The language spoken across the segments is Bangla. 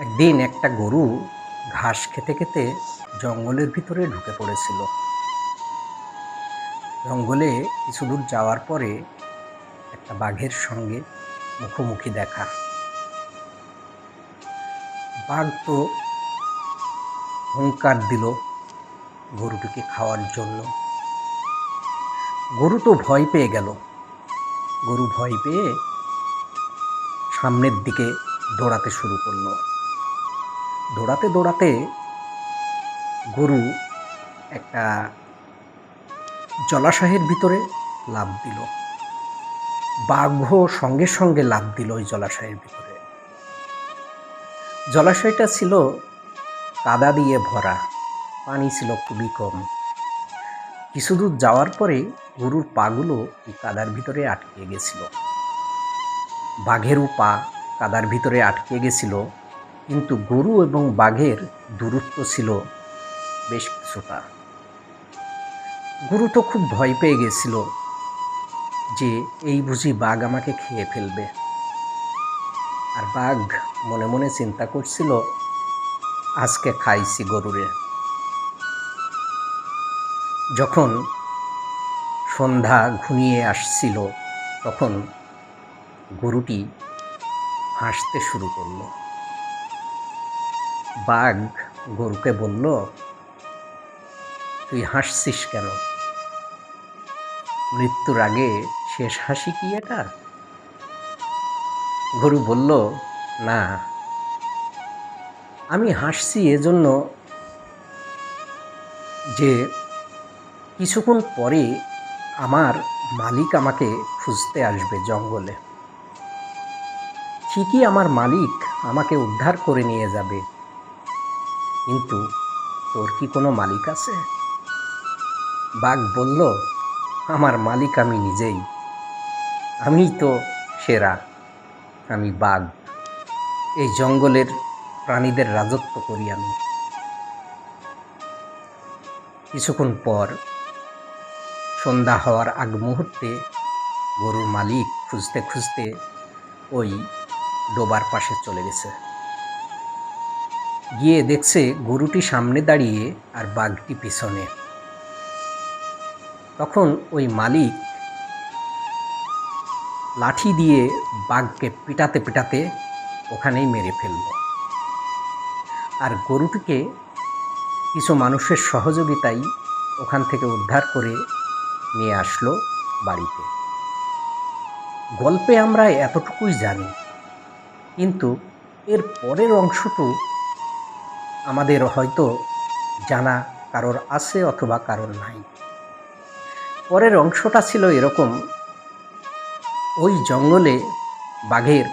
একদিন একটা গরু ঘাস খেতে খেতে জঙ্গলের ভিতরে ঢুকে পড়েছিল। জঙ্গলে কিছু দূর যাওয়ার পরে একটা বাঘের সঙ্গে মুখোমুখি দেখা। বাঘ তো হুঙ্কার দিল গরুটিকে খাওয়ার জন্য। গরু তো ভয় পেয়ে গেল। গরু ভয় পেয়ে সামনের দিকে দৌড়াতে শুরু করল। দৌড়াতে দৌড়াতে গরু একটা জলাশয়ের ভিতরে লাফ দিল। বাঘ সঙ্গে সঙ্গে লাফ দিল ওই জলাশয়ের ভিতরে। জলাশয়টা ছিল কাদা দিয়ে ভরা, পানি ছিল খুবই কম। কিছু দূর যাওয়ার পরে গরুর পাগুলো এই কাদার ভিতরে আটকে গেছিল। বাঘেরও পা কাদার ভিতরে আটকে গেছিল। কিন্তু গরু এবং বাঘের দূরত্ব ছিল বেশ কিছুটা। গরু তো খুব ভয় পেয়ে গেছিল যে এই বুঝি বাঘ আমাকে খেয়ে ফেলবে। আর বাঘ মনে মনে চিন্তা করছিল, আজকে খাইছি গরুরে। যখন সন্ধ্যা ঘুমিয়ে আসছিল, তখন গরুটি হাসতে শুরু করল। বাঘ গরুকে বলল, তুই হাসছিস কেন? মৃত্যুর আগে শেষ হাসি কি এটা? গরু বলল, না, আমি হাসছি এজন্য যে কিছুক্ষণ পরে আমার মালিক আমাকে খুঁজতে আসবে জঙ্গলে। ঠিকই আমার মালিক আমাকে উদ্ধার করে নিয়ে যাবে। কিন্তু তোর কি কোনো মালিক আছে? বাঘ বলল, আমার মালিক আমি নিজেই। আমি তো সেরা। আমি বাঘ। এই জঙ্গলের প্রাণীদের রাজত্ব করি আমি। কিছুক্ষণ পর সন্ধ্যা হওয়ার আগ মুহূর্তে গরুর মালিক খুঁজতে খুঁজতে ওই ডোবার পাশে চলে গেছে। গিয়ে দেখছে গরুটি সামনে দাঁড়িয়ে আর বাঘটি পিছনে। তখন ওই মালিক লাঠি দিয়ে বাঘকে পিটাতে পিটাতে ওখানেই মেরে ফেলল। আর গরুটিকে কিছু মানুষের সহযোগিতায় ওখান থেকে উদ্ধার করে নিয়ে আসলো বাড়িতে। গল্পে আমরা এতটুকুই জানি, কিন্তু এর পরের অংশটু আমাদের হয়তো জানা কারোর আছে অথবা কারোর নাই। পরের অংশটা ছিল এরকম, ওই জঙ্গলে বাঘের,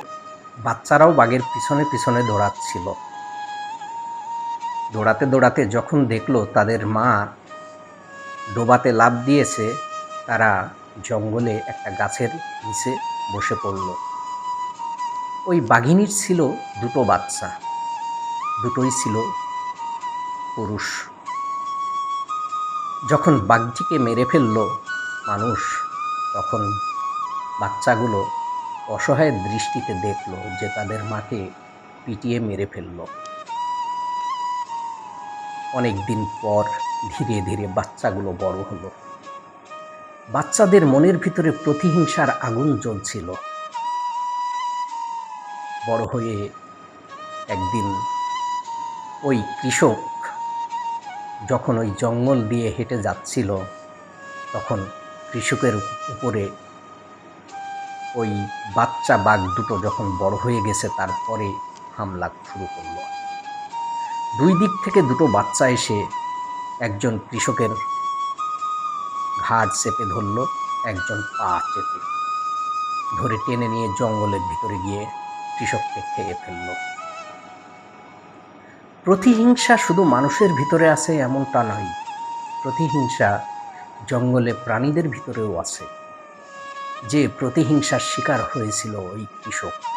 বাচ্চারাও বাঘের পিছনে পিছনে দৌড়াচ্ছিল। দৌড়াতে দৌড়াতে যখন দেখল তাদের মা ডোবাতে লাভ দিয়েছে, তারা জঙ্গলে একটা গাছের নিচে বসে পড়ল। ওই বাঘিনীর ছিল দুটো বাচ্চা। দুটোই ছিল পুরুষ। যখন বাঘটিকে মেরে ফেলল মানুষ, তখন বাচ্চাগুলো অসহায় দৃষ্টিতে দেখল যে তাদের মাকে পিটিয়ে মেরে ফেলল। অনেক দিন পর ধীরে ধীরে বাচ্চাগুলো বড় হলো। বাচ্চাদের মনের ভিতরে প্রতিহিংসার আগুন জ্বলছিল। বড় হয়ে একদিন ওই কৃষক যখন ওই জঙ্গল দিয়ে হেঁটে যাচ্ছিল, তখন কৃষকের উপরে ওই বাচ্চা বাঘ দুটো যখন বড় হয়ে গেছে, তারপরে হামলা শুরু করল। দুই দিক থেকে দুটো বাচ্চা এসে একজন কৃষকের ঘাট চেপে ধরল, একজন পা চেপে ধরে টেনে নিয়ে জঙ্গলের ভিতরে গিয়ে কৃষককে খেয়ে ফেলল। প্রতিহিংসা শুধু মানুষের ভিতরে আছে এমনটা নয়। প্রতিহিংসা জঙ্গলে প্রাণীদের ভিতরেও আছে। যে প্রতিহিংসার শিকার হয়েছিল ওই কৃষক।